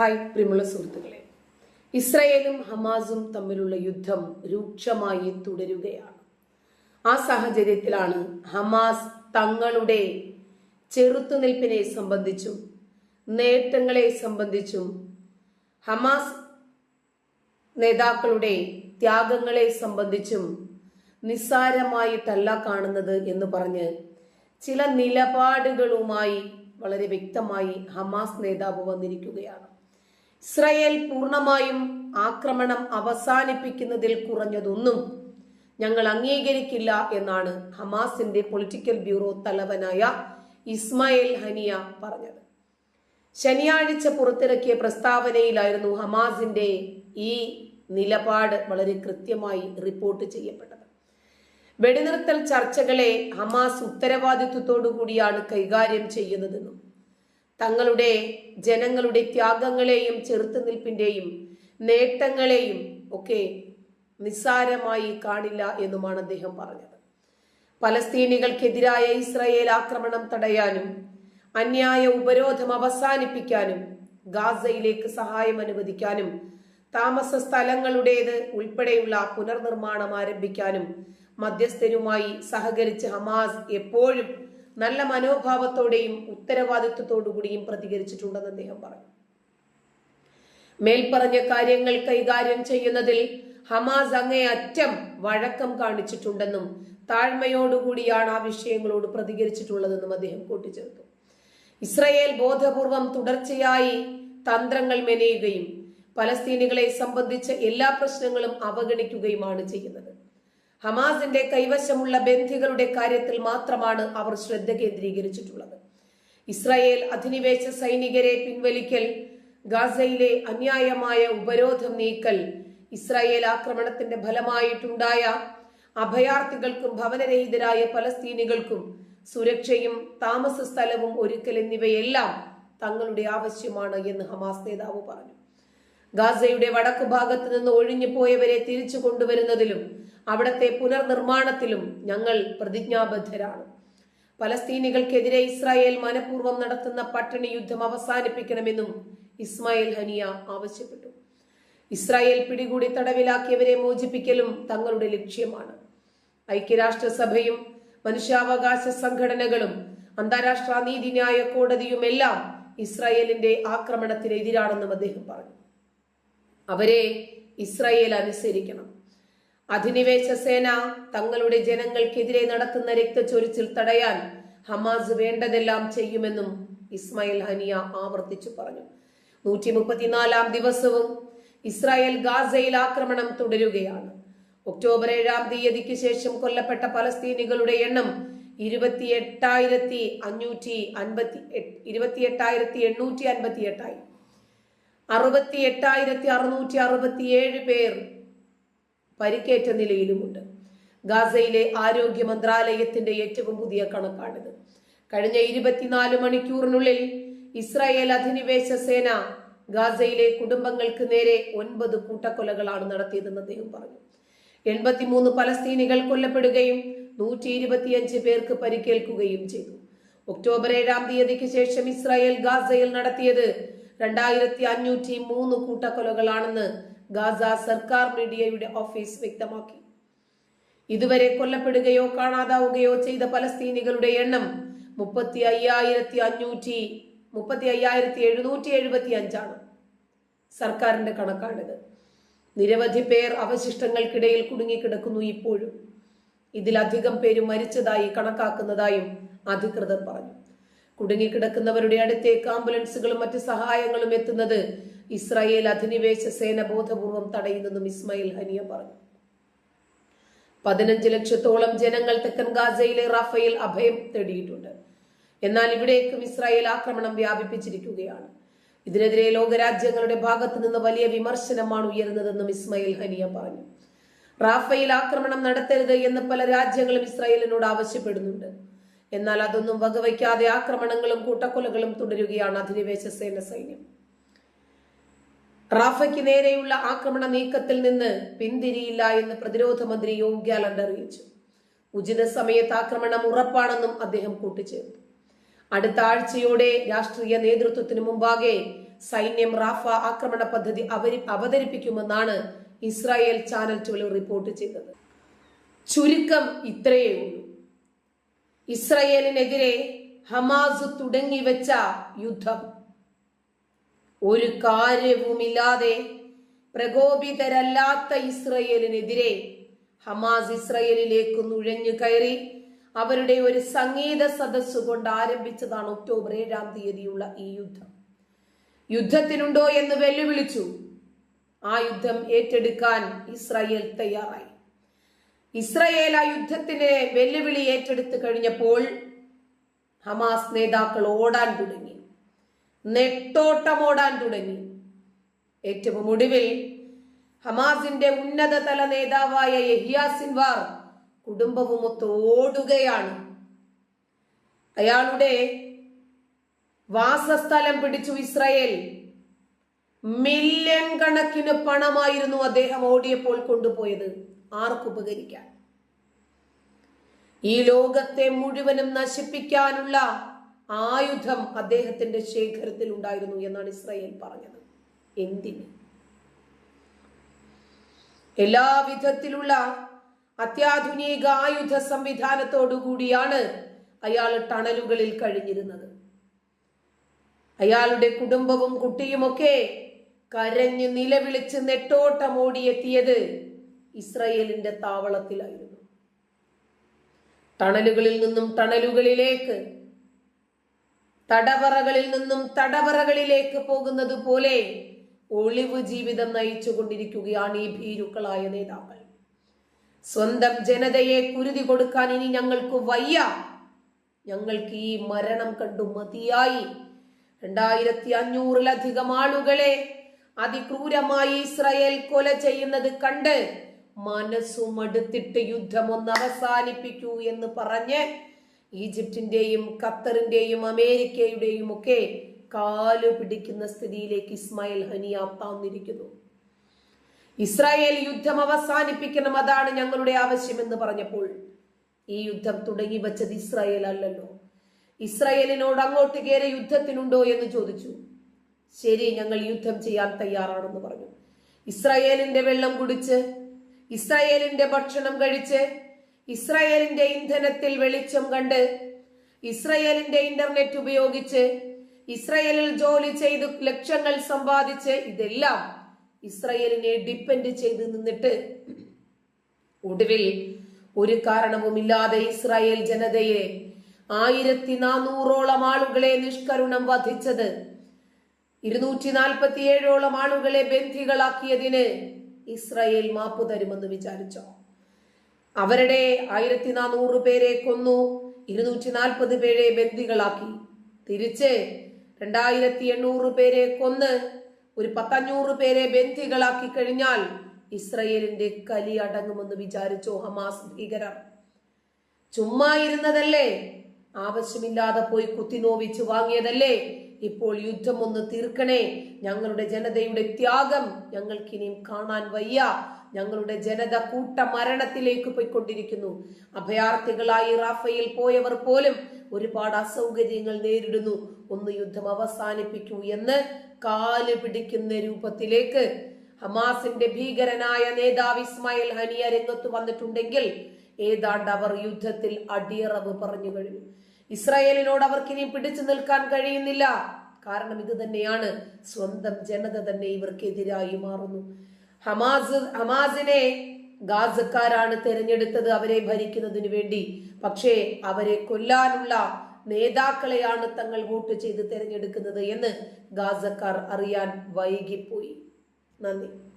Hi പ്രിമുള്ള സുഹൃത്തുക്കളെ. ഇസ്രയേലും ഹമാസും തമ്മിലുള്ള യുദ്ധം രൂക്ഷമായി തുടരുകയാണ്. ആ സാഹചര്യത്തിലാണ് ഹമാസ് തങ്ങളുടെ ചെറുത്തുനിൽപ്പിനെ സംബന്ധിച്ചും നേട്ടങ്ങളെ സംബന്ധിച്ചും ഹമാസ് നേതാക്കളുടെ ത്യാഗങ്ങളെ സംബന്ധിച്ചും നിസ്സാരമായിട്ടല്ല കാണുന്നത് എന്ന് പറഞ്ഞ് ചില നിലപാടുകളുമായി വളരെ വ്യക്തമായി ഹമാസ് നേതാവ് വന്നിരിക്കുകയാണ്. ഇസ്രായേൽ പൂർണമായും ആക്രമണം അവസാനിപ്പിക്കുന്നതിൽ കുറഞ്ഞതൊന്നും ഞങ്ങൾ അംഗീകരിക്കില്ല എന്നാണ് ഹമാസിന്റെ പൊളിറ്റിക്കൽ ബ്യൂറോ തലവനായ ഇസ്മായിൽ ഹനിയ പറഞ്ഞത്. ശനിയാഴ്ച പുറത്തിറക്കിയ പ്രസ്താവനയിലായിരുന്നു ഹമാസിന്റെ ഈ നിലപാട് വളരെ കൃത്യമായി റിപ്പോർട്ട് ചെയ്യപ്പെട്ടത്. വെടിനിർത്തൽ ചർച്ചകളെ ഹമാസ് ഉത്തരവാദിത്വത്തോടു കൂടിയാണ് കൈകാര്യം ചെയ്യുന്നതെന്നും തങ്ങളുടെ ജനങ്ങളുടെ ത്യാഗങ്ങളെയും ചെറുത്തുനിൽപ്പിന്റെയും നേട്ടങ്ങളെയും ഒക്കെ നിസ്സാരമായി കാണില്ല എന്നുമാണ് അദ്ദേഹം പറഞ്ഞത്. പലസ്തീനികൾക്കെതിരായ ഇസ്രായേൽ ആക്രമണം തടയാനും അന്യായ ഉപരോധം അവസാനിപ്പിക്കാനും ഗാസയിലേക്ക് സഹായം അനുവദിക്കാനും താമസ സ്ഥലങ്ങളുടേത് ഉൾപ്പെടെയുള്ള പുനർനിർമ്മാണം ആരംഭിക്കാനും മധ്യസ്ഥരുമായി സഹകരിച്ച് ഹമാസ് എപ്പോഴും നല്ല മനോഭാവത്തോടെയും ഉത്തരവാദിത്വത്തോടുകൂടിയും പ്രതികരിച്ചിട്ടുണ്ടെന്ന് അദ്ദേഹം പറഞ്ഞു. മേൽപ്പറഞ്ഞ കാര്യങ്ങൾ കൈകാര്യം ചെയ്യുന്നതിൽ ഹമാസ് അങ്ങേയറ്റം വഴക്കം കാണിച്ചിട്ടുണ്ടെന്നും താഴ്മയോടുകൂടിയാണ് ആ വിഷയങ്ങളോട് പ്രതികരിച്ചിട്ടുള്ളതെന്നും അദ്ദേഹം കൂട്ടിച്ചേർത്തു. ഇസ്രയേൽ ബോധപൂർവം തുടർച്ചയായി തന്ത്രങ്ങൾ മെനയുകയും പലസ്തീനികളെ സംബന്ധിച്ച എല്ലാ പ്രശ്നങ്ങളും അവഗണിക്കുകയുമാണ് ചെയ്യുന്നത്. ഹമാസിന്റെ കൈവശമുള്ള ബന്ധികളുടെ കാര്യത്തിൽ മാത്രമാണ് അവർ ശ്രദ്ധ കേന്ദ്രീകരിച്ചിട്ടുള്ളത്. ഇസ്രായേൽ അധിനിവേശ സൈനികരെ പിൻവലിക്കൽ ഗാസയിലെ അന്യായമായ ഉപരോധം നീക്കൽ ഇസ്രായേൽ ആക്രമണത്തിന്റെ ഫലമായിട്ടുണ്ടായ അഭയാർത്ഥികൾക്കും ഭവനരഹിതരായ പലസ്തീനികൾക്കും സുരക്ഷയും താമസ സ്ഥലവും ഒരുക്കൽ എന്നിവയെല്ലാം തങ്ങളുടെ ആവശ്യമാണ് എന്ന് ഹമാസ് നേതാവ് പറഞ്ഞു. ഗാസയുടെ വടക്കു ഭാഗത്ത് നിന്ന് ഒഴിഞ്ഞു പോയവരെ തിരിച്ചു കൊണ്ടുവരുന്നതിലും അവിടത്തെ പുനർനിർമ്മാണത്തിലും ഞങ്ങൾ പ്രതിജ്ഞാബദ്ധരാണ്. പലസ്തീനികൾക്കെതിരെ ഇസ്രായേൽ മനഃപൂർവം നടത്തുന്ന പട്ടിണി യുദ്ധം അവസാനിപ്പിക്കണമെന്നും ഇസ്മായിൽ ഹനിയ ആവശ്യപ്പെട്ടു. ഇസ്രായേൽ പിടികൂടി തടവിലാക്കിയവരെ മോചിപ്പിക്കലും തങ്ങളുടെ ലക്ഷ്യമാണ്. ഐക്യരാഷ്ട്രസഭയും മനുഷ്യാവകാശ സംഘടനകളും അന്താരാഷ്ട്ര നീതിന്യായ കോടതിയും എല്ലാം ഇസ്രായേലിന്റെ ആക്രമണത്തിനെതിരാണെന്നും അദ്ദേഹം പറഞ്ഞു. അവരെ ഇസ്രായേൽ അനുസരിക്കണം. അധിനിവേശ സേന തങ്ങളുടെ ജനങ്ങൾക്കെതിരെ നടത്തുന്ന രക്തച്ചൊരിച്ചിൽ തടയാൻ ഹമാസ് വേണ്ടതെല്ലാം ചെയ്യുമെന്നും ഇസ്മായിൽ ഹനിയ ആവർത്തിച്ചു പറഞ്ഞു. നൂറ്റി മുപ്പത്തിനാലാം ദിവസവും ഇസ്രായേൽ ഗാസയിൽ ആക്രമണം തുടരുകയാണ്. ഒക്ടോബർ ഏഴാം തീയതിക്ക് ശേഷം കൊല്ലപ്പെട്ട പലസ്തീനികളുടെ എണ്ണം ഇരുപത്തി എട്ടായിരത്തി അഞ്ഞൂറ്റി അൻപത്തി ഇരുപത്തി എട്ടായിരത്തി എണ്ണൂറ്റി അൻപത്തി എട്ടായി അറുപത്തി എട്ടായിരത്തി അറുന്നൂറ്റി അറുപത്തി ഏഴ് പേർ പരിക്കേറ്റ നിലയിലുമുണ്ട്. ഗാസയിലെ ആരോഗ്യ മന്ത്രാലയത്തിന്റെ ഏറ്റവും പുതിയ കണക്കാണിത്. കഴിഞ്ഞ ഇരുപത്തിനാല് മണിക്കൂറിനുള്ളിൽ ഇസ്രായേൽ അധിനിവേശ സേന ഗാസയിലെ കുടുംബങ്ങൾക്ക് നേരെ ഒൻപത് കൂട്ടക്കൊലകളാണ് നടത്തിയതെന്ന് അദ്ദേഹം പറഞ്ഞു. എൺപത്തിമൂന്ന് പലസ്തീനികൾ കൊല്ലപ്പെടുകയും നൂറ്റി ഇരുപത്തിയഞ്ച് പേർക്ക് പരിക്കേൽക്കുകയും ചെയ്തു. ഒക്ടോബർ ഏഴാം തീയതിക്ക് ശേഷം ഇസ്രായേൽ ഗാസയിൽ നടത്തിയത് രണ്ടായിരത്തി അഞ്ഞൂറ്റി മൂന്ന് കൂട്ടക്കൊലകളാണെന്ന് ഗാസ സർക്കാർ മീഡിയയുടെ ഓഫീസ് വ്യക്തമാക്കി. ഇതുവരെ കൊല്ലപ്പെടുകയോ കാണാതാവുകയോ ചെയ്ത പലസ്തീനികളുടെ എണ്ണം മുപ്പത്തി അയ്യായിരത്തി അഞ്ഞൂറ്റി മുപ്പത്തി അയ്യായിരത്തി എഴുന്നൂറ്റി എഴുപത്തി അഞ്ചാണ് സർക്കാരിന്റെ കണക്കാണിത്. നിരവധി പേർ അവശിഷ്ടങ്ങൾക്കിടയിൽ കുടുങ്ങിക്കിടക്കുന്നു ഇപ്പോഴും. ഇതിലധികം പേര് മരിച്ചതായി കണക്കാക്കുന്നതായും അധികൃതർ പറഞ്ഞു. കുടുങ്ങിക്കിടക്കുന്നവരുടെ അടുത്തേക്ക് ആംബുലൻസുകളും മറ്റ് സഹായങ്ങളും എത്തുന്നത് ഇസ്രായേൽ അധിനിവേശ സേന ബോധപൂർവം തടയുന്നതും ഇസ്മായിൽ ഹനിയ പറഞ്ഞു. പതിനഞ്ച് ലക്ഷത്തോളം ജനങ്ങൾ തെക്കൻ ഗാസയിലെ റഫയിൽ അഭയം തേടിയിട്ടുണ്ട്. എന്നാൽ ഇവിടേക്കും ഇസ്രായേൽ ആക്രമണം വ്യാപിപ്പിച്ചിരിക്കുകയാണ്. ഇതിനെതിരെ ലോകരാജ്യങ്ങളുടെ ഭാഗത്തു നിന്ന് വലിയ വിമർശനമാണ് ഉയരുന്നതെന്നും ഇസ്മായിൽ ഹനിയ പറഞ്ഞു. റാഫയിൽ ആക്രമണം നടത്തരുത് എന്ന് പല രാജ്യങ്ങളും ഇസ്രായേലിനോട് ആവശ്യപ്പെടുന്നുണ്ട്. എന്നാൽ അതൊന്നും വകവയ്ക്കാതെ ആക്രമണങ്ങളും കൂട്ടക്കൊലകളും തുടരുകയാണ് അധിനിവേശ സേന സൈന്യം. റാഫയ്ക്ക് നേരെയുള്ള ആക്രമണ നീക്കത്തിൽ നിന്ന് പിന്തിരിയില്ല എന്ന് പ്രതിരോധ മന്ത്രി യോഗ് ഗ്യാലന്റ് അറിയിച്ചു. ഉചിത സമയത്ത് ആക്രമണം ഉറപ്പാണെന്നും അദ്ദേഹം കൂട്ടിച്ചേർത്തു. അടുത്ത ആഴ്ചയോടെ രാഷ്ട്രീയ നേതൃത്വത്തിന് മുമ്പാകെ സൈന്യം റാഫ ആക്രമണ പദ്ധതി അവതരിപ്പിക്കുമെന്നാണ് ഇസ്രായേൽ ചാനൽ ട്വൽവ് റിപ്പോർട്ട് ചെയ്തത്. ചുരുക്കം ഇത്രയേ ഉള്ളൂ. ഇസ്രയേലിനെതിരെ ഹമാസ് തുടങ്ങിവെച്ച യുദ്ധം. ഒരു കാര്യവുമില്ലാതെ പ്രകോപിതരല്ലാത്ത ഇസ്രയേലിനെതിരെ ഹമാസ് ഇസ്രയേലിലേക്ക് നുഴഞ്ഞു കയറി അവരുടെ ഒരു സംഗീത സദസ് കൊണ്ട് ആരംഭിച്ചതാണ് ഒക്ടോബർ ഏഴാം തീയതിയുള്ള ഈ യുദ്ധം. യുദ്ധത്തിനുണ്ടോ എന്ന് വെല്ലുവിളിച്ചു. ആ യുദ്ധം ഏറ്റെടുക്കാൻ ഇസ്രായേൽ തയ്യാറായി. ഇസ്രയേൽ ആ യുദ്ധത്തിന് വെല്ലുവിളി ഏറ്റെടുത്തു കഴിഞ്ഞപ്പോൾ ഹമാസ് നേതാക്കൾ ഓടാൻ തുടങ്ങി. നെട്ടോട്ടം ഓടാൻ തുടങ്ങി. ഏറ്റവും ഒടുവിൽ ഹമാസിന്റെ ഉന്നതതല നേതാവായ യഹിയ സിൻവാർ കുടുംബവുമൊത്ത് ഓടുകയാണ്. അയാളുടെ വാസസ്ഥലം പിടിച്ചു ഇസ്രയേൽ. മില്യൺ കണക്കിന് പണമായിരുന്നു അദ്ദേഹം ഓടിയപ്പോൾ കൊണ്ടുപോയത്. ആർക്കുപകരിക്കാൻ ഈ ലോകത്തെ മുഴുവനും നശിപ്പിക്കാനുള്ള ആയുധം അദ്ദേഹത്തിന്റെ ശേഖരത്തിൽ ഉണ്ടായിരുന്നു എന്നാണ് ഇസ്രായേൽ പറഞ്ഞത്. എന്തിന്? എല്ലാ വിധത്തിലുള്ള അത്യാധുനിക ആയുധ സംവിധാനത്തോടു കൂടിയാണ് അയാൾ ടണലുകളിൽ കഴിഞ്ഞിരുന്നത്. അയാളുടെ കുടുംബവും കുട്ടിയുമൊക്കെ കരഞ്ഞ് നിലവിളിച്ച് നെട്ടോട്ടമോടിയെത്തിയത് ഇസ്രയേലിന്റെ താവളത്തിലായിരുന്നു. ടണലുകളിൽ നിന്നും ടണലുകളിലേക്ക് തടവറകളിൽ നിന്നും തടവറകളിലേക്ക് പോകുന്നത് പോലെ ഒളിവ് ജീവിതം നയിച്ചു കൊണ്ടിരിക്കുകയാണ് ഈ ഭീരുക്കളായ നേതാക്കൾ. സ്വന്തം ജനതയെ കുരുതി കൊടുക്കാൻ ഇനി ഞങ്ങൾക്ക് വയ്യ. ഞങ്ങൾക്ക് ഈ മരണം കണ്ടു മതിയായി. രണ്ടായിരത്തി അഞ്ഞൂറിലധികം ആളുകളെ അതിക്രൂരമായി ഇസ്രായേൽ കൊല ചെയ്യുന്നത് കണ്ട് മനസ്സുമടുത്തിട്ട് യുദ്ധമൊന്ന് അവസാനിപ്പിക്കൂ എന്ന് പറഞ്ഞ് ഈജിപ്തിന്റെയും ഖത്തറിന്റെയും അമേരിക്കയുടെയും ഒക്കെ കാലു പിടിക്കുന്ന സ്ഥിതിയിലേക്ക് ഇസ്മായിൽ ഹനിയ താന്നിരിക്കുന്നു ഇസ്രായേൽ യുദ്ധം അവസാനിപ്പിക്കണം അതാണ് ഞങ്ങളുടെ ആവശ്യമെന്ന് പറഞ്ഞപ്പോൾ ഈ യുദ്ധം തുടങ്ങി വച്ചത് ഇസ്രായേൽ അല്ലല്ലോ. ഇസ്രായേലിനോട് അങ്ങോട്ട് കയറി യുദ്ധത്തിനുണ്ടോ എന്ന് ചോദിച്ചു. ശരി ഞങ്ങൾ യുദ്ധം ചെയ്യാൻ തയ്യാറാണെന്ന് പറഞ്ഞു. ഇസ്രായേലിന്റെ വെള്ളം കുടിച്ച് ഇസ്രായേലിന്റെ ഭക്ഷണം കഴിച്ച് ഇസ്രായേലിന്റെ ഇന്ധനത്തിൽ വെളിച്ചം കണ്ട് ഇസ്രായേലിന്റെ ഇന്റർനെറ്റ് ഉപയോഗിച്ച് ഇസ്രായേലിൽ ജോലി ചെയ്ത് ലക്ഷങ്ങൾ സമ്പാദിച്ച് ഇതെല്ലാം ഇസ്രായേലിനെ ഡിപ്പെൻഡ് ചെയ്ത് നിന്നിട്ട്. ഒടുവിൽ ഒരു കാരണവുമില്ലാതെ ഇസ്രായേൽ ജനതയെ ആയിരത്തി നാനൂറോളം ആളുകളെ നിഷ്കരുണം വധിച്ചത്. ഇരുന്നൂറ്റി നാൽപ്പത്തി ഏഴോളം ആളുകളെ ബന്ധികളാക്കിയതിന് ഇസ്രായേൽ മാപ്പ് തരുമെന്ന് വിചാരിച്ചോ? അവരുടെ ആയിരത്തി നാനൂറ് പേരെ കൊന്നു ഇരുന്നൂറ്റി നാൽപ്പത് പേരെ ബന്ദികളാക്കി. തിരിച്ച് രണ്ടായിരത്തി എണ്ണൂറ് പേരെ കൊന്ന് ഒരു പത്തഞ്ഞൂറ് പേരെ ബന്ദികളാക്കി കഴിഞ്ഞാൽ ഇസ്രയേലിന്റെ കലി അടങ്ങുമെന്ന് വിചാരിച്ചോ ഹമാസ് ഭീകരർ? ചുമ്മാ ഇരുന്നതല്ലേ? ആവശ്യമില്ലാതെ പോയി കുത്തിനോവിച്ച് വാങ്ങിയതല്ലേ? ഇപ്പോൾ യുദ്ധം ഒന്ന് തീർക്കണേ. ഞങ്ങളുടെ ജനതയുടെ ത്യാഗം ഞങ്ങൾക്കിനിയും കാണാൻ വയ്യ. ഞങ്ങളുടെ ജനത കൂട്ട മരണത്തിലേക്ക് പോയിക്കൊണ്ടിരിക്കുന്നു. അഭയാർത്ഥികളായി റാഫയിൽ പോയവർ പോലും ഒരുപാട് അസൗകര്യങ്ങൾ നേരിടുന്നു. ഒന്ന് യുദ്ധം അവസാനിപ്പിക്കൂ എന്ന് കാൽ പിടിക്കുന്ന രൂപത്തിലേക്ക് ഹമാസിന്റെ ഭീകരനായ നേതാവ് ഇസ്മായിൽ ഹനിയ രംഗത്ത് വന്നിട്ടുണ്ടെങ്കിൽ ഏതാണ്ട് അവർ യുദ്ധത്തിൽ അടിയറവ് പറഞ്ഞു കഴിഞ്ഞു. ഇസ്രായേലിനോട് അവർക്ക് ഇനി പിടിച്ചു നിൽക്കാൻ കഴിയുന്നില്ല. കാരണം ഇത് തന്നെയാണ് സ്വന്തം ജനത തന്നെ ഇവർക്കെതിരായി മാറുന്നു. ഹമാസ് ഹമാസിനെ ഗാസക്കാരാണ് തെരഞ്ഞെടുത്തത് അവരെ ഭരിക്കുന്നതിന് വേണ്ടി. പക്ഷേ അവരെ കൊല്ലാനുള്ള നേതാക്കളെയാണ് തങ്ങൾ വോട്ട് ചെയ്ത് തെരഞ്ഞെടുക്കുന്നത് എന്ന് ഗാസക്കാർ അറിയാൻ വൈകിപ്പോയി. നന്ദി.